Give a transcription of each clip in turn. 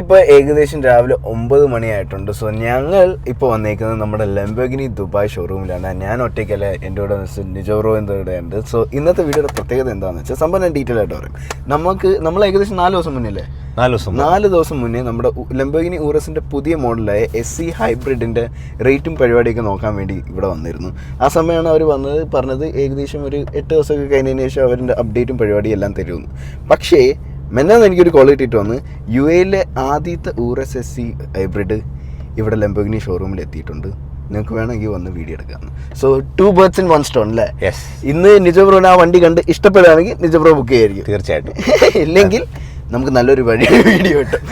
ഇപ്പോൾ ഏകദേശം രാവിലെ ഒമ്പത് മണിയായിട്ടുണ്ട്. സോ ഞങ്ങൾ ഇപ്പോൾ വന്നേക്കുന്നത് നമ്മുടെ ലംബഗിനി ദുബായ് ഷോറൂമിലാണ് ഞാൻ ഒറ്റയ്ക്കല്ല എന്റെ കൂടെ നിജോറോ കൂടെ ഉണ്ട് സോ ഇന്നത്തെ വീഡിയോയുടെ പ്രത്യേകത എന്താണെന്ന് വെച്ചാൽ സംഭവം ഞാൻ ഡീറ്റെയിൽ ആയിട്ട് പറയും. നമുക്ക് നമ്മൾ ഏകദേശം നാല് ദിവസം മുന്നേ അല്ലേ? നാല് ദിവസം നാല് ദിവസം മുന്നേ നമ്മുടെ ലംബഗിനി ഊറസിന്റെ പുതിയ മോഡലായ എസ് സി ഹൈബ്രിഡിന്റെ റേറ്റും പരിപാടിയൊക്കെ നോക്കാൻ വേണ്ടി ഇവിടെ വന്നിരുന്നു. ആ സമയമാണ് അവർ വന്നത് പറഞ്ഞത് ഏകദേശം ഒരു എട്ട് ദിവസമൊക്കെ കഴിഞ്ഞതിന് ശേഷം അവരുടെ അപ്ഡേറ്റും പരിപാടിയും എല്ലാം തരുമെന്ന്. പക്ഷേ മെന്നാന്ന് എനിക്കൊരു കോൾ കിട്ടിയിട്ട് വന്ന് യു എയിലെ ആദ്യത്തെ ഊറസ് എസ് സി ഹൈബ്രിഡ് ഇവിടെ ലംബോഗിനി ഷോറൂമിൽ എത്തിയിട്ടുണ്ട്. നിങ്ങൾക്ക് വേണമെങ്കിൽ വന്ന് വീഡിയോ എടുക്കാം. So two birds in one stone അല്ലേ ഇന്ന് നിജബ്രോന് ആ വണ്ടി കണ്ട് ഇഷ്ടപ്പെടുകയാണെങ്കിൽ നിജബ്രോ ബുക്ക് ചെയ്യായിരിക്കും. തീർച്ചയായിട്ടും. ഇല്ലെങ്കിൽ നമുക്ക് നല്ലൊരു വഴി വീഡിയോ കിട്ടും.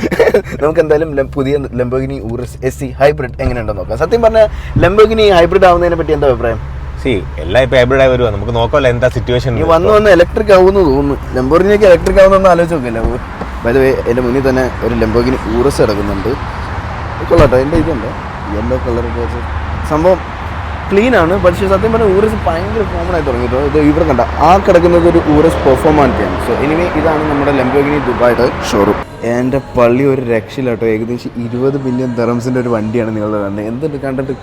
നമുക്ക് എന്തായാലും പുതിയ Lamborghini Urus S C hybrid എങ്ങനെയുണ്ടെന്ന് നോക്കാം. സത്യം പറഞ്ഞാൽ ലംബോഗിനി ഹൈബ്രിഡ് ആവുന്നതിനെ പറ്റി എന്താ അഭിപ്രായം? സി എല്ലാം ഇപ്പൊ ആയി വരുവാ. നമുക്ക് നോക്കാമല്ലോ എന്താ സിറ്റുവേഷൻ ഈ വന്ന് വന്ന് ഇലക്ട്രിക് ആവുമെന്ന് തോന്നുന്നു. ലംബോഗിനിയൊക്കെ ഇലക്ട്രിക് ആവുന്നൊന്ന് ആലോചിച്ച് നോക്കില്ല വേ എന്റെ മുന്നിൽ തന്നെ ഒരു ലംബോഗിനി ഊറസ് കിടക്കുന്നുണ്ട്. കൊള്ളാട്ടോ എന്റെ ഇതുണ്ട്. യെല്ലോ കളർ സംഭവം ക്ലീൻ ആണ് പക്ഷേ സത്യം പറഞ്ഞാൽ ഊറസ് ഭയങ്കര കോമൺ ആയി തുടങ്ങിയിട്ടോ. ഇത് ഇവിടെ കണ്ട ആ കിടക്കുന്നത് ഒരു ഊറസ് പെർഫോമാന്റിയാണ് സോ എനിവേ ഇതാണ് നമ്മുടെ ലംബോഗിനി ദുബായുടെ ഷോറൂം എന്റെ പള്ളി ഒരു രക്ഷയിലാട്ടോ ഏകദേശം ഇരുപത് മില്യൺ തെറംസിന്റെ ഒരു വണ്ടിയാണ് നിങ്ങൾ കാണുന്നത് എന്തുണ്ട് കണ്ടിട്ട്?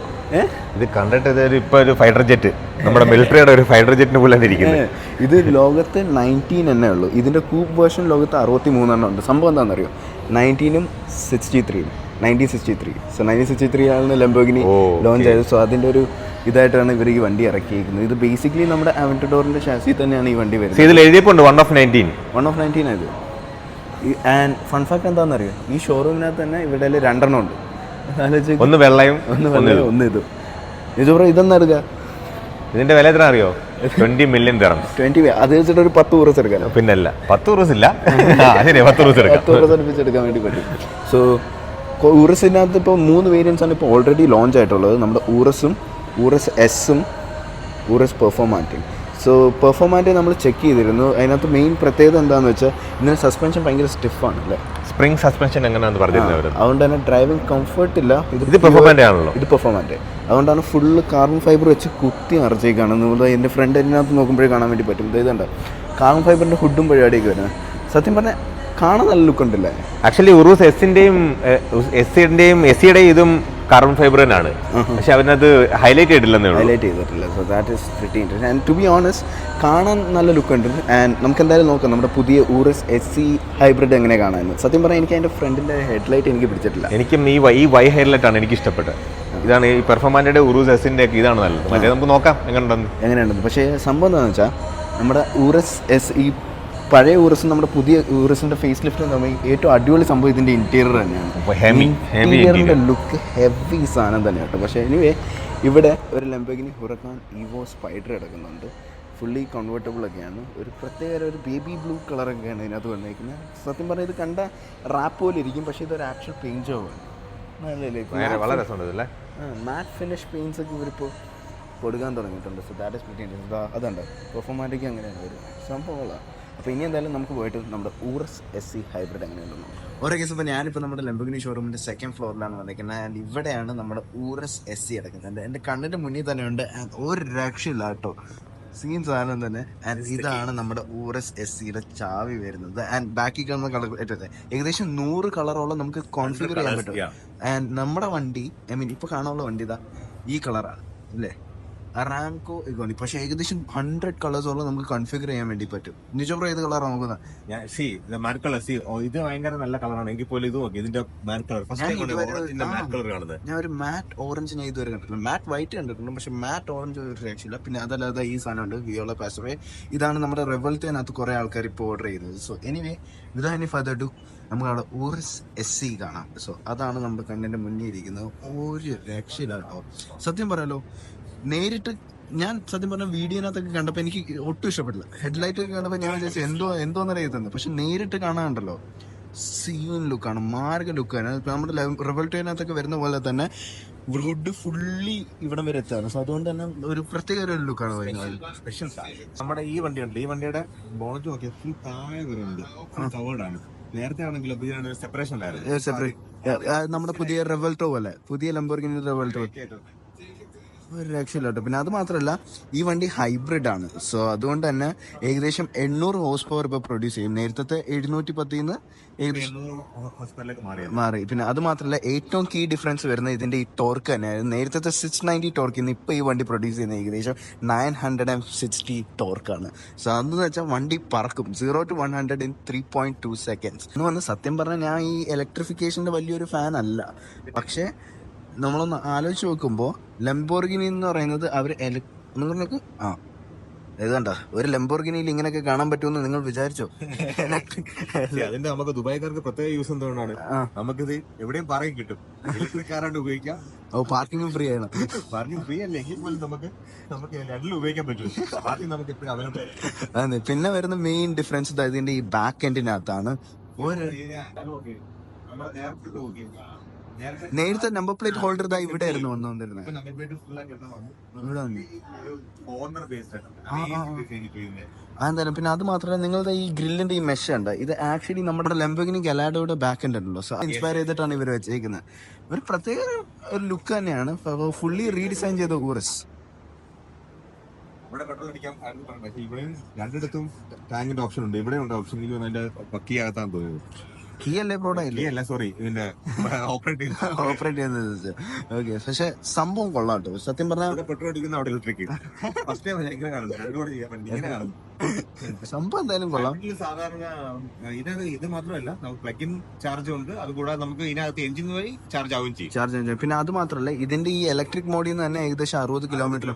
ഇത് കണ്ടിട്ട് ഇതൊരു ഇപ്പൊ ഒരു ഫൈറ്റർ ജെറ്റ് നമ്മുടെ മിലിറ്ററിയുടെ ഒരു ഫൈറ്റർ ജെറ്റിന് പോലെ ഇരിക്കുന്നത് ഇത് ലോകത്ത് നയന്റീൻ തന്നെ ഉള്ളൂ. ഇതിന്റെ കൂപ്പ് വേർഷൻ ലോകത്ത് അറുപത്തി മൂന്നെണ്ണം ഉണ്ട്. സംഭവം എന്താണെന്നറിയോ? നയന്റീനും സിക്സ്റ്റി ത്രീയും nineteen sixty three so nineteen sixty three ആണ് ലംബോഗിനി ലോഞ്ച് ചെയ്തത് സോ അതിന്റെ ഒരു ഇതായിട്ടാണ് ഇവർ ഈ വണ്ടി ഇറക്കിയിരിക്കുന്നത്. ഇത് ബേസിക്കലി നമ്മുടെ അവന്റഡോറിന്റെ ഷാസി തന്നെയാണ് ഈ വണ്ടി വരുന്നത്. ഇതിൽ എഴുതിയപ്പോൾ one of nineteen one of nineteen ആയത് ആൻഡ് ഫൺ ഫാക്ട് എന്താണെന്നറിയോ? ഈ ഷോറൂമിനകത്ത് തന്നെ ഇവിടെ രണ്ടെണ്ണം ഉണ്ട്. ഒന്ന് വെള്ളയും ഒന്ന് ഒന്ന് വെള്ള ഒന്ന് ഇതും. ഇതുപറ ഇതൊന്നും എടുക്കുക ഇതിന്റെ വില എത്ര അറിയോ? ട്വന്റി മില്യൺ ദിറംസ് ട്വന്റി അത് വെച്ചിട്ട് ഒരു പത്ത് റൂസ് എടുക്കാനോ പിന്നല്ല. പത്ത് റൂസ് ഇല്ല. പത്ത് റൂസ് എടുക്കാം. പത്ത് ഊറസ് അടുപ്പിച്ചെടുക്കാൻ വേണ്ടി പറ്റും. സോ ഊറസിനകത്ത് ഇപ്പോൾ മൂന്ന് വേരിയൻസ് ആണ് ഇപ്പോൾ ഓൾറെഡി ലോഞ്ച് ആയിട്ടുള്ളത്. നമ്മുടെ ഊറസും ഊറസ് എസ്സും ഊറസ് പെർഫോമാന്റും സോ പെർഫോമാന്റെ നമ്മൾ ചെക്ക് ചെയ്തിരുന്നു. അതിനകത്ത് മെയിൻ പ്രത്യേകത എന്താണെന്ന് വെച്ചാൽ ഇതിന് സസ്പെൻഷൻ ഭയങ്കര സ്റ്റിഫാണ് അല്ലേ? സ്പ്രിംഗ് സസ്പെൻഷൻ എങ്ങനെയാണെന്ന് പറഞ്ഞിരുന്നത് അതുകൊണ്ട് തന്നെ ഡ്രൈവിംഗ് കംഫർട്ട് ഇല്ല. ഇത് പെർഫോമാന്റെ ആണല്ലോ ഇത് പെർഫോമാന്റെ അതുകൊണ്ടാണ് ഫുള്ള് കാർബൺ ഫൈബർ വെച്ച് കുത്തി നിറച്ചേക്കാണ് നിങ്ങൾ എന്റെ ഫ്രണ്ട് അതിനകത്ത് നോക്കുമ്പോഴേ കാണാൻ വേണ്ടി പറ്റും. ഇത് ഇതുണ്ട്? കാർബൺ ഫൈബറിന്റെ ഹുഡും പരിപാടിയൊക്കെ വരുന്നത് സത്യം പറഞ്ഞാൽ കാണാൻ നല്ല ലുക്ക് ഉണ്ടല്ലേ? ആക്ച്വലി ഉറൂസ് എസിന്റെയും എസ് സിയുടെയും എസ് സിയുടെയും ഇതും കാർബൺ ഫൈബർ തന്നെയാണ്. പക്ഷെ അവനത് ഹൈലൈറ്റ് ചെയ്തിട്ടില്ലെന്നേ ഹൈലൈറ്റ് ചെയ്തിട്ടില്ല. So that is pretty interest and to be honest കാണാൻ നല്ല ലുക്ക് ഉണ്ട്. ആൻഡ് നമുക്ക് എന്തായാലും നോക്കാം. നമ്മുടെ പുതിയ ഊറസ് എസ് സി ഹൈബ്രിഡ് എങ്ങനെ കാണാമെന്ന്. സത്യം പറഞ്ഞാൽ എനിക്ക് അതിന്റെ ഫ്രണ്ടിന്റെ ഹെഡ്ലൈറ്റ് എനിക്ക് പിടിച്ചിട്ടില്ല. എനിക്കും ഈ വൈ- വൈ ഹെയർലൈറ്റ് ആണ് എനിക്ക് ഇഷ്ടപ്പെട്ടത് ഇതാണ് ഈ പെർഫോമാന്റിന്റെ ഉറൂസ് എസിന്റെ ഒക്കെ ഇതാണ് നല്ലത്. മറ്റേ നമുക്ക് നോക്കാം. എങ്ങനെ എങ്ങനെയുണ്ടെന്ന്. എങ്ങനെയുണ്ടെന്ന്. പക്ഷേ സംഭവം എന്താണെന്ന് വെച്ചാൽ നമ്മുടെ ഊറസ് എസ് ഈ പഴയ ഊറസും നമ്മുടെ പുതിയ ഊറസിന്റെ ഫേസ് ലിഫ്റ്റ് തമ്മിൽ ഏറ്റവും അടിപൊളി സംഭവം ഇതിന്റെ ഇന്റീരിയർ തന്നെയാണ്. ഇന്റീരിയറിന്റെ ലുക്ക് ഹെവി സാധനം തന്നെ കേട്ടോ. പക്ഷേ എനിവേ ഇവിടെ ഒരു ലംബഗിനി ഹുറക്കാൻ ഇവോ സ്പൈഡർ കിടക്കുന്നുണ്ട്. ഫുള്ളി കൺവേർട്ടബിൾ ഒക്കെയാണ്. ഒരു പ്രത്യേക ഒരു ബേബി ബ്ലൂ കളറൊക്കെയാണ് ഇതിനകത്ത് വന്നിരിക്കുന്നത് സത്യം പറഞ്ഞാൽ ഇത് കണ്ട റാപ്പ് പോലെ ഇരിക്കും. പക്ഷേ ഇതൊരു ആക്ച്വൽ പെയിന്റ് ജോബാണ് വളരെ മാറ്റ് ഫിനിഷ് പെയിൻസ് ഒക്കെ ഇവരിപ്പോൾ കൊടുക്കാൻ തുടങ്ങിയിട്ടുണ്ട്. സോ ദാറ്റ് ഇസ് അതുണ്ട്. പെർഫോമാറ്റിക്ക് അങ്ങനെയാണ് ഒരു സംഭവങ്ങളാണ് അപ്പോൾ ഇനി എന്തായാലും നമുക്ക് പോയിട്ട് നമ്മുടെ ഊറസ് എസ് സി ഹൈബ്രിഡ് എങ്ങനെയുണ്ടെന്ന് ഓരോ കേസ് ഇപ്പോൾ ഞാനിപ്പോൾ നമ്മുടെ ലംബഗിനി ഷോറൂമിന്റെ സെക്കൻഡ് ഫ്ലോറിലാണ് വന്നിരിക്കുന്നത്. ആൻഡ് ഇവിടെയാണ് നമ്മുടെ ഊറസ് എസ് സി അടക്കുന്നത് എന്റെ കണ്ണിന്റെ മുന്നിൽ തന്നെ ഉണ്ട്. ഒരു രക്ഷയില്ല കേട്ടോ. സീൻ സാധനം തന്നെ. ആൻഡ് ഇതാണ് നമ്മുടെ ഊറസ് എസ് സിയുടെ ചാവി വരുന്നത്. ആൻഡ് ബാക്കി കാണുന്ന കളർ ഏകദേശം നൂറ് കളറോളം നമുക്ക് കോൺഫിഗർ ചെയ്യാൻ പറ്റും. ആൻഡ് നമ്മുടെ വണ്ടി ഐ മീൻ ഇപ്പൊ കാണാനുള്ള വണ്ടി ഇതാ. ഈ കളറാണ് അല്ലേ അറാംകോ ഇഗോണി പക്ഷെ ഏകദേശം ഹൺഡ്രഡ് കളേഴ്സോളം നമുക്ക് കൺഫിഗർ ചെയ്യാൻ വേണ്ടി പറ്റും. നിജോബ്രോ ഏത് കളറാണ് നോക്കുന്നത് ഞാൻ സി മാറ്റ് കളർ സി ഇത് ഭയങ്കര നല്ല കളറാണ് എങ്കിൽ പോലും ഇത് നോക്കി ഇതിന്റെ matte colour first time matte colour കാണുന്നത്. ഞാൻ ഒരു മാറ്റ് ഓറഞ്ച് ഞാൻ ഇതുവരെ കണ്ടിട്ടില്ല. മാറ്റ് വൈറ്റ് കണ്ടിട്ടുണ്ട് പക്ഷെ മാറ്റ് ഓറഞ്ച് ഒരു രക്ഷയില്ല പിന്നെ അതല്ലാതെ ഈ സാധനമുണ്ട് വിയോള പാസവേ ഇതാണ് നമ്മുടെ റെവൽത്തേനകത്ത് കുറെ ആൾക്കാർ ഇപ്പോൾ ഓർഡർ ചെയ്യുന്നത്. So anyway without any further do നമുക്ക് അവിടെ ഊറിസ് എസ് സി കാണാം. സോ അതാണ് നമ്മുടെ കണ്ണിന്റെ മുന്നിൽ ഇരിക്കുന്നത്. ഒരു രക്ഷയില്ല കേട്ടോ. സത്യം പറയാലോ നേരിട്ട് ഞാൻ സത്യം പറഞ്ഞ വീഡിയോനകത്തൊക്കെ കണ്ടപ്പോൾ എനിക്ക് ഒട്ടും ഇഷ്ടപ്പെട്ടില്ല. ഹെഡ്ലൈറ്റ് ഒക്കെ കണ്ടപ്പോൾ ഞാൻ വിചാരിച്ചു എന്തോ എന്തോന്നറിയാം പക്ഷെ നേരിട്ട് കാണാനുണ്ടല്ലോ. സീൻ ലുക്കാണ് മാർഗ ലുക്കാണ് നമ്മുടെ റിവൾട്ടേനകത്തൊക്കെ വരുന്ന പോലെ തന്നെ വുഡ് ഫുള്ളി ഇവിടം വരെ എത്താണ് സോ അതുകൊണ്ട് തന്നെ ഒരു പ്രത്യേക ഒരു ലുക്കാണ് വരുന്നത് സ്പെഷ്യൽ നമ്മുടെ ഈ വണ്ടിയുണ്ട്. ഈ വണ്ടിയുടെ ബോണറ്റ് നോക്കിയ ഫുൾ താഴെ വരുന്നുണ്ട് നേരത്തെ ആണെങ്കിലും സെപ്പറേഷൻ ഉണ്ടായിരുന്നു നമ്മുടെ പുതിയ റെവൽട്ടോ പോലെ പുതിയ ലംബോർഗിനി റെവൽട്ടോ ഒരു രക്ഷയില്ല കേട്ടോ. പിന്നെ അത് മാത്രമല്ല ഈ വണ്ടി ഹൈബ്രിഡ് ആണ്. സോ അതുകൊണ്ട് തന്നെ ഏകദേശം എണ്ണൂറ് ഹോസ് പവർ ഇപ്പോൾ പ്രൊഡ്യൂസ് ചെയ്യും. നേരത്തെ എഴുന്നൂറ്റി പത്തിൽ നിന്ന് ഏകദേശം മാറി. പിന്നെ അത് മാത്രമല്ല ഏറ്റവും കീ ഡിഫറൻസ് വരുന്ന ഇതിന്റെ ഈ ടോർക്ക് തന്നെയാണ് നേരത്തെ സിക്സ് നയന്റി ടോർക്ക് ഇന്ന് ഇപ്പോൾ ഈ വണ്ടി പ്രൊഡ്യൂസ് ചെയ്യുന്ന ഏകദേശം നയൻ ഹൺഡ്രഡ് ആൻഡ് സിക്സ്റ്റി ടോർക്കാണ് സോ അതെന്ന് വെച്ചാൽ വണ്ടി പറക്കും. Zero to one hundred in three point two seconds എന്ന് പറഞ്ഞാൽ സത്യം പറഞ്ഞാൽ ഞാൻ ഈ ഇലക്ട്രിഫിക്കേഷന്റെ വലിയൊരു ഫാൻ അല്ല. പക്ഷേ നമ്മളൊന്ന് ആലോചിച്ച് നോക്കുമ്പോൾ ലംബോർഗിനി എന്ന് പറയുന്നത് അവർ നിങ്ങൾക്ക് ആ. ഇത് കണ്ട? ഒരു ലംബോർഗിനിയിൽ ഇങ്ങനെയൊക്കെ കാണാൻ പറ്റുമെന്ന് നിങ്ങൾ വിചാരിച്ചോ? അതിന്റെ നമുക്ക് ദുബായ്ക്കാർക്ക് പ്രത്യേക യൂസ് എന്തുകൊണ്ടാണ്? നമുക്കിത് എവിടെയും പറയും കിട്ടും. ഇലക്ട്രിക് കാറാണ്ട് ഉപയോഗിക്കാം. ഓ പാർക്കിംഗും ഫ്രീ ആണ്. പാർക്കിംഗ് ഫ്രീ അല്ലെങ്കിൽ പോലും നമുക്ക് നമുക്ക് രണ്ടിലും ഉപയോഗിക്കാൻ പറ്റും. പാർക്കിംഗ് നമുക്ക് എപ്പോഴും അവൈലബിൾ അതെ പിന്നെ വരുന്ന മെയിൻ ഡിഫറൻസ് ഇതിന്റെ ഈ ബാക്ക് എൻഡിനകത്താണ് ഒരു നേരത്തെ നമ്പർ പ്ലേറ്റ് ഹോൾഡർ ഇതാ ഇവിടെ ആയിരുന്നു വന്നുകൊണ്ടിരുന്നത് ഇവിടെ വന്നു. ആ. അതെന്തായാലും പിന്നെ അത് മാത്രമല്ല നിങ്ങളുടെ ഈ ഗ്രില്ലിന്റെ ഈ മെഷ് ഉണ്ട്. ഇത് ആക്ച്വലി നമ്മുടെ ലംബഗിനി ഗലാഡോയുടെ ബാക്ക് എൻഡ് ഉണ്ടല്ലോ. സോ ഇൻസ്പയർ ചെയ്തിട്ടാണ് ഇവർ വെച്ചേക്കുന്നത്. ഒരു പ്രത്യേക ഒരു ലുക്ക് തന്നെയാണ്. ഫുള്ളി റീഡിസൈൻ ചെയ്ത ഊറസ് ഇവിടെ പെട്രോൾ അടിക്കാൻ ഇവിടെ രണ്ടിടത്തും ടാങ്കിന്റെ ഓപ്ഷൻ ഉണ്ട്. ഇവിടെ ഉണ്ട്. ഓപ്ഷൻ എനിക്ക് അതിന്റെ പക്കിയാകത്താന്ന് തോന്നുന്നു. കീ അല്ലേ പ്രോഡക്റ്റ് അല്ല സോറി ഇതിന്റെ ഓപ്പറേറ്റ് ഓപ്പറേറ്റ് ചെയ്യുന്നത് ഓക്കെ പക്ഷെ സംഭവം കൊള്ളാം കേട്ടോ. സത്യം പറഞ്ഞാൽ പെട്രോൾ അടിക്കുന്ന അവിടെ ഇലക്ട്രിക് ഫസ്റ്റ് ടൈം ഞാൻ ചെയ്യാൻ ഇങ്ങനെ കാണുന്നു സംഭവം എന്തായാലും കൊള്ളാം. സാധാരണ ഇത് ഇത് മാത്രമല്ല നമുക്ക് പ്ലഗ് ഇൻ ചാർജ് ഉണ്ട്. അതുകൂടാതെ നമുക്ക് ഇതിനകത്ത് എഞ്ചിൻ വഴി ചാർജ് ആവുകയും ചെയ്യും. ചാർജ് ചെയ്യും. പിന്നെ അത് മാത്രമല്ല ഇതിന്റെ ഈ ഇലക്ട്രിക് മോഡിൽ നിന്ന് തന്നെ ഏകദേശം അറുപത് കിലോമീറ്റർ.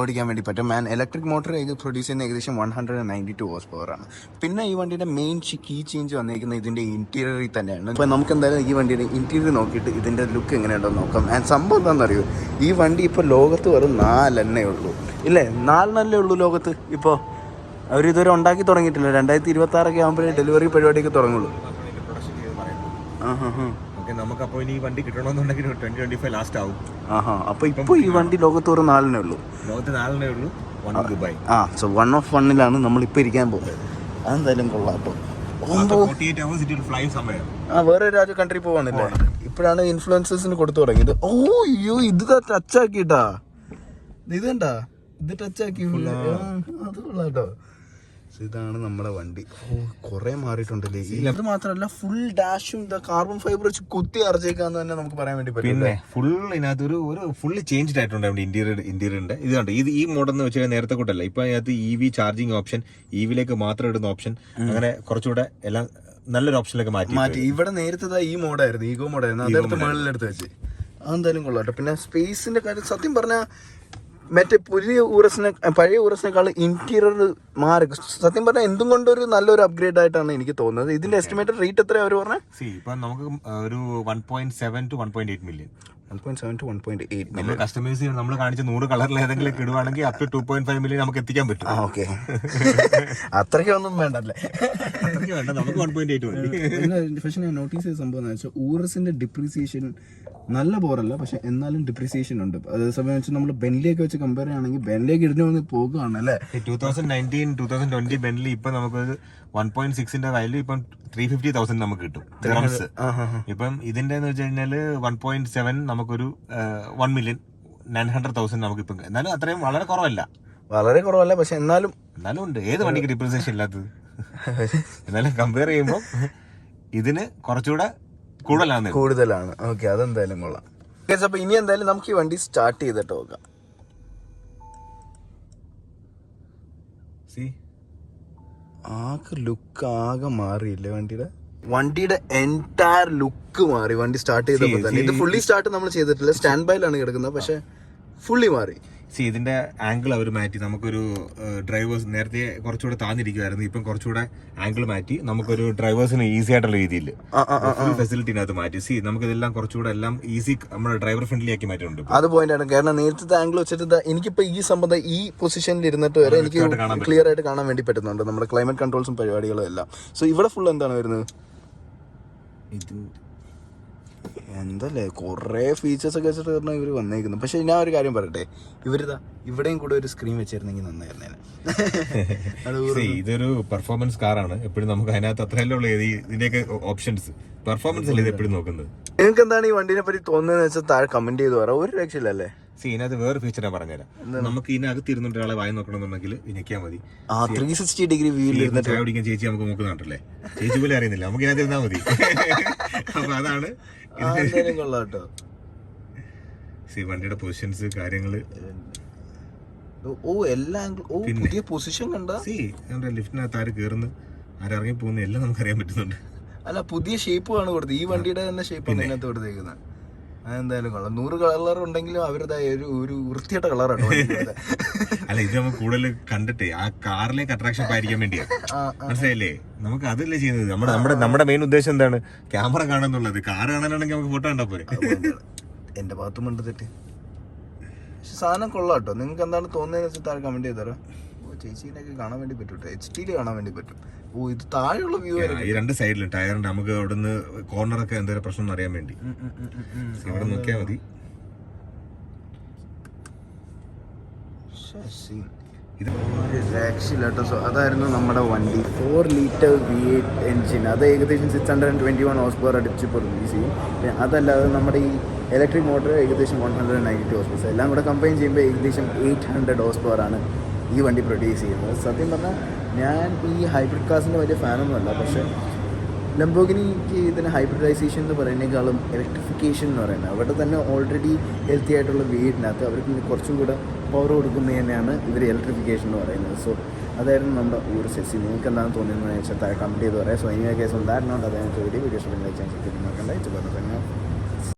ഓടിക്കാൻ വേണ്ടി പറ്റും. മാൻ ഇലക്ട്രിക് മോട്ടർ പ്രൊഡ്യൂസ് ചെയ്യുന്ന ഏകദേശം one hundred ninety two horse power ആണ്. പിന്നെ ഈ വണ്ടിയുടെ മെയിൻ കീ ചേഞ്ച് വന്നിരിക്കുന്നത് ഇതിന്റെ ഇന്റീരിയറിൽ തന്നെയാണ്. ഇപ്പൊ നമുക്ക് എന്തായാലും ഈ വണ്ടിയുടെ ഇന്റീരിയർ നോക്കിയിട്ട് ഇതിന്റെ ലുക്ക് എങ്ങനെയുണ്ടെന്ന് നോക്കാം. ആൻഡ് സംഭവം എന്താണെന്നറിയോ? ഈ വണ്ടി ഇപ്പൊ ലോകത്ത് വെറും നാലെണ്ണേ ഉള്ളൂ. ഇല്ലേ? നാലെണ്ണല്ലേ ഉള്ളൂ ലോകത്ത്? ഇപ്പോൾ അവർ ഇതുവരെ ഉണ്ടാക്കി തുടങ്ങിയിട്ടില്ല. രണ്ടായിരത്തി ഇരുപത്തി ആറൊക്കെ ആകുമ്പോഴേ ഡെലിവറി പരിപാടിയൊക്കെ തുടങ്ങുള്ളൂ. നമ്മൾ ഇതിന്റെ production ചെയ്ത് പറയുന്നത്. ആ ഹാ ഹാ. ഓക്കെ നമുക്ക് അപ്പോൾ ഇനി വണ്ടി കിട്ടണമെന്നുണ്ടെങ്കിൽ ട്വന്റി ട്വന്റി ഫൈവ് ലാസ്റ്റ് ആവും. ആഹാ അപ്പോൾ ഈ വണ്ടി ലോകത്ത് വെറും നാലിനേ ഉള്ളൂ. ലോകത്ത് ഉള്ളൂ വൺ ദുബായ് ആ സോ വൺ ഓഫ് വണ്ണിലാണ് ഇരിക്കാൻ പോകുന്നത്. അതെന്തായാലും കൊള്ളാം ആ വേറെ രാജ്യ കൺട്രി പോവാണല്ലേ? ഇപ്പോഴാണ് ഇൻഫ്ലുവൻസേഴ്സിന് കൊടുത്തു തുടങ്ങിയത്. ഓ അയ്യോ ഇത് ടച്ച് ആക്കിട്ടാ ഇത് കണ്ടാ? ഇത് ടച്ച് ആക്കി അത് കൊള്ളാട്ടോ. ഇതാണ് നമ്മുടെ വണ്ടി. കുറെ മാറിയിട്ടുണ്ടല്ലേ? അത് മാത്രമല്ല ഫുൾ ഡാഷും ഇതാ കാർബൺ ഫൈബർ വെച്ച് കുത്തി അറച്ചേക്കാന്ന് തന്നെ നമുക്ക് പറയാൻ വേണ്ടി പറ്റും പിന്നെ ഫുൾ ഇതിനകത്ത് ഒരു ഒരു ഫുൾ ചേഞ്ച് ആയിട്ടുണ്ട് അവിടെ ഇന്റീരിയർ ഇന്റീരിയറിന്റെ ഇത് കണ്ടോ? ഇത് ഈ മോഡൽ എന്ന് വെച്ചാൽ നേരത്തെ കൂട്ടല്ല? ഇപ്പൊ അതിനകത്ത് E V charging option E വിയിലേക്ക് മാത്രം ഇടുന്ന ഓപ്ഷൻ അങ്ങനെ കുറച്ചുകൂടെ എല്ലാം നല്ലൊരു ഓപ്ഷനിലേക്ക് മാറ്റി മാറ്റി. ഇവിടെ നേരത്തെ ഈ മോഡായിരുന്നു ഈഗോ മോഡായിരുന്നു അതെടുത്ത് മുകളിലെടുത്ത് വെച്ച്. അതെന്തായാലും കൊള്ളാം കേട്ടോ. പിന്നെ സ്പേസിന്റെ കാര്യം സത്യം പറഞ്ഞാൽ മറ്റേ പുതിയ ഊറസിനെ പഴയ ഊറസിനേക്കാൾ ഇന്റീരിയർ മാറി. സത്യം പറഞ്ഞാൽ എന്തും കൊണ്ടൊരു നല്ലൊരു അപ്ഗ്രേഡ് ആയിട്ടാണ് എനിക്ക് തോന്നുന്നത്. ഇതിന്റെ എസ്റ്റിമേറ്റഡ് റേറ്റ് എത്രയാണ് അവർ പറഞ്ഞത് സി ഇപ്പം നമുക്ക് ഒരു one point seven to one point eight million നമ്മൾ കസ്റ്റമൈസ് ചെയ്യണം. നമ്മൾ കാണിച്ച നൂറ് കളറിൽ ഏതെങ്കിലും ഇടുവാണെങ്കിൽ up to two point five million നമുക്ക് എത്തിക്കാൻ പറ്റും. ഓക്കെ അത്രയ്ക്കൊന്നും വേണ്ടല്ലേ? അത്രയ്ക്ക് വേണ്ട. നമുക്ക് വൺ പോയിന്റ് എയ്റ്റ് മതി. പക്ഷെ ഞാൻ നോട്ടീസ് ചെയ്ത സംഭവം എന്ന് വെച്ചാൽ ഊറസിന്റെ ഡിപ്രീസിയേഷൻ നല്ല ബോറല്ല പക്ഷെ എന്നാലും ഡിപ്രീസിയേഷൻ ഉണ്ട്. അതേസമയം വെച്ച് നമ്മൾ ബെൻലിയൊക്കെ വെച്ച് കമ്പയർ ചെയ്യുകയാണെങ്കിൽ ബെൻലിയൊക്കെ ഇടിഞ്ഞു വന്ന് പോകുകയാണ് അല്ലേ? Two thousand nineteen two thousand twenty ബെൻലി ഇപ്പൊ നമുക്ക് വൺ പോയിന്റ് സിക്സിന്റെ വാല്യൂ ഇപ്പം ത്രീ ഫിഫ്റ്റി തൗസൻഡ് നമുക്ക് കിട്ടും. ഇപ്പം ഇതിന്റെ എന്ന് വെച്ച് കഴിഞ്ഞാൽ വൺ പോയിന്റ് സെവൻ നമുക്കൊരു one million nine hundred thousand നമുക്ക് ഇപ്പം എന്നാലും അത്രയും വളരെ കുറവല്ല. വളരെ കുറവല്ല പക്ഷെ എന്നാലും എന്നാലും ഉണ്ട്. ഏത് വണ്ടിക്ക് ഡിപ്രിസിയേഷൻ ഇല്ലാത്തത്? എന്നാലും കമ്പയർ ചെയ്യുമ്പോൾ ഇതിന് കുറച്ചുകൂടെ കൂടുതലാണ് കൂടുതലാണ്. ഓക്കെ അതെന്തായാലും കൊള്ളാം. അപ്പൊ ഇനി എന്തായാലും നമുക്ക് ഈ വണ്ടി സ്റ്റാർട്ട് ചെയ്തിട്ട് നോക്കാം. ആകെ ലുക്ക് ആകെ മാറിയില്ലേ വണ്ടിയുടെ? വണ്ടിയുടെ എന്റയർ ലുക്ക് മാറി. വണ്ടി സ്റ്റാർട്ട് ചെയ്തപ്പോൾ തന്നെ. ഇത് ഫുള്ളി സ്റ്റാർട്ട് നമ്മൾ ചെയ്തിട്ടില്ല. സ്റ്റാൻഡ് ബൈയിലാണ് കിടക്കുന്നത്. പക്ഷെ ഫുള്ളി മാറി. സി ഇതിന്റെ ആംഗിൾ അവർ മാറ്റി. നമുക്കൊരു ഡ്രൈവേഴ്സ് നേരത്തെ കുറച്ചുകൂടെ താന്നിരിക്കുമായിരുന്നു ഇപ്പം കുറച്ചുകൂടെ ആംഗിൾ മാറ്റി. നമുക്കൊരു ഡ്രൈവേഴ്സിന് ഈസി ആയിട്ടുള്ള രീതിയിൽ ഫെസിലിറ്റിനകത്ത് മാറ്റി. സി നമുക്ക് ഇതെല്ലാം കുറച്ചുകൂടെ എല്ലാം ഈസി നമ്മുടെ ഡ്രൈവർ ഫ്രണ്ട്ലി ആക്കി മാറ്റിയിട്ടുണ്ട് അത് പോയിന്റ് ആണ്. കാരണം നേരത്തെ ആംഗിൾ വെച്ചിട്ട് എനിക്കിപ്പോ ഈ സംബന്ധം ഈ പൊസിഷനിൽ ഇരുന്നിട്ട് വരെ എനിക്ക് ക്ലിയർ ആയിട്ട് കാണാൻ വേണ്ടി പറ്റുന്നുണ്ട്. നമ്മുടെ ക്ലൈമറ്റ് കൺട്രോൾസും പരിപാടികളും എല്ലാം. സോ ഇവിടെ ഫുൾ എന്താണ് വരുന്നത്? എന്തല്ലേ? കുറേ ഫീച്ചേഴ്സ് ഒക്കെ വെച്ചിട്ട് പറഞ്ഞാൽ ഇവർ വന്നേക്കുന്നു. പക്ഷെ ഞാൻ ഒരു കാര്യം പറയട്ടെ? ഇവരിതാ ഇവിടെയും കൂടെ ഒരു സ്ക്രീൻ വെച്ചിരുന്നെങ്കിൽ നന്നായിരുന്നേനെ. ഇതൊരു പെർഫോമൻസ് കാറാണ് എപ്പോഴും നമുക്ക് അതിനകത്ത് അത്രയല്ലേ ഉള്ളൂ ഇത് ഇതിന്റെയൊക്കെ ഓപ്ഷൻസ് പെർഫോമൻസ് അല്ലേ ഇത് എപ്പോഴും നോക്കുന്നത്? നിങ്ങൾക്ക് എന്താണ് ഈ വണ്ടിനെ പറ്റി തോന്നുന്നതെന്ന് വെച്ചാൽ താഴെ കമന്റ് ചെയ്ത് പറയാം ഒരു രക്ഷയില്ലല്ലേ? സി ഇതിനകത്ത് വേറെ പറഞ്ഞു പറഞ്ഞുതരാം. നമുക്ക് ഇതിനകത്ത് ഇരുന്നിട്ട് ഒരാളെ വായി നോക്കണമെന്നുണ്ടെങ്കിൽ ഞെക്കിയാൽ മതി. ത്രീ സിക്സ്റ്റി ഡിഗ്രി വ്യൂവിൽ ഇരുന്ന് ചായ കുടിക്കാൻ ചേച്ചി നമുക്ക് നോക്കുന്നുണ്ടല്ലേ ചേച്ചി പോലും അറിയുന്നില്ല. നമുക്ക് ഇതിനകത്ത് ഇരുന്നാൽ മതി. അപ്പൊ അതാണ്. എന്തായാലും കൊള്ളാം കേട്ടോ സി വണ്ടിയുടെ പൊസിഷൻസ് കാര്യങ്ങൾ. ഓ എല്ലാ ഓ പുതിയ പൊസിഷൻ കണ്ട? സി നമ്മുടെ ലിഫ്റ്റിനകത്ത് ആര് കയറുന്നു ആരിറങ്ങി പോകുന്ന എല്ലാം നമുക്ക് അറിയാൻ പറ്റുന്നുണ്ട്. അല്ല പുതിയ ഷേപ്പ് ആണ് കൊടുത്തത്. ഈ വണ്ടിയുടെ തന്നെ ഷേപ്പ് ആണ് ഇതിനകത്ത് കൊടുത്തേക്കുന്നത്. അതെന്തായാലും കൊള്ളാം. നൂറ് കളർ ഉണ്ടെങ്കിലും അവരുടെ ഒരു ഒരു വൃത്തിയായിട്ട കളറാണ് അല്ല ഇത് നമ്മൾ കൂടുതൽ കണ്ടിട്ട് ആ കാറിലേക്ക് അട്രാക്ഷൻ ആയിരിക്കാൻ വേണ്ടിയാണ് മനസ്സിലായില്ലേ? നമുക്ക് അതല്ലേ ചെയ്യുന്നത്. നമ്മുടെ നമ്മുടെ നമ്മുടെ മെയിൻ ഉദ്ദേശം എന്താണ്? ക്യാമറ കാണാന്നുള്ളത്. കാർ കാണാനാണെങ്കിൽ നമുക്ക് ഫോട്ടോ കണ്ടാ പോരെ. എന്റെ ഭാഗത്തും ഉണ്ട് തെറ്റ്. സാധനം കൊള്ളാം കേട്ടോ. നിങ്ങൾക്ക് എന്താണ് തോന്നുന്നതെന്ന് വെച്ചാൽ താഴെ കമന്റ് ചെയ്തരാം? ഓ കാണാൻ വേണ്ടി പറ്റും എച്ച് ടിയിൽ കാണാൻ വേണ്ടി പറ്റും. ഓ ഇത് താഴെയുള്ള വ്യൂ ഈ രണ്ട് സൈഡിൽ ടയറിന്റെ നമുക്ക് അവിടുന്ന് കോർണറൊക്കെ എന്തെങ്കിലും പ്രശ്നം അറിയാൻ വേണ്ടി. ഇവിടെ നോക്കിയാൽ മതി. അതായിരുന്നു നമ്മുടെ വണ്ടി. Four litre V eight engine അത് ഏകദേശം six hundred and twenty one horse power അടിച്ച് പ്രൊഡ്യൂസ് ചെയ്യും. അതല്ലാതെ നമ്മുടെ ഈ ഇലക്ട്രിക് മോട്ടർ ഏകദേശം one hundred ninety two horse power എല്ലാം കൂടെ കമ്പൈൻ ചെയ്യുമ്പോൾ ഏകദേശം എയ്റ്റ് ഹൺഡ്രഡ് ഹോസ് പവർ ആണ് ഈ വണ്ടി പ്രൊഡ്യൂസ് ചെയ്യുന്നത്. സത്യം പറഞ്ഞാൽ ഞാൻ ഈ ഹൈബ്രിഡ് കാസിന്റെ വലിയ ഫാനൊന്നുമല്ല പക്ഷേ ലംബോഗിനിക്ക് ഇതിന് ഹൈബ്രിഡൈസേഷൻ എന്ന് പറയുന്നതിനേക്കാളും ഇലക്ട്രിഫിക്കേഷൻ എന്ന് പറയുന്നത്. അവിടെ തന്നെ ഓൾറെഡി ഹെൽത്തി ആയിട്ടുള്ള വീടിനകത്ത് അവർക്ക് കുറച്ചും കൂടെ പവർ കൊടുക്കുന്നത് തന്നെയാണ് ഇവർ ഇലക്ട്രിഫിക്കേഷൻ എന്ന് പറയുന്നത്. സോ അതായിരുന്നു നമ്മുടെ ഒരു സെസ്സി നിങ്ങൾക്ക് എന്താണ് തോന്നിയതെന്ന് വെച്ചാൽ കമന്റ് ചെയ്ത് പറയാം. സോ ഇനി കേസ് ഉണ്ടായിരുന്നോണ്ട് അതായത് വീഡിയോ വീഡിയോ ഇഷ്ടപ്പെടുന്ന ചാൻസ് നോക്കണ്ട ഇച്ചു പറഞ്ഞു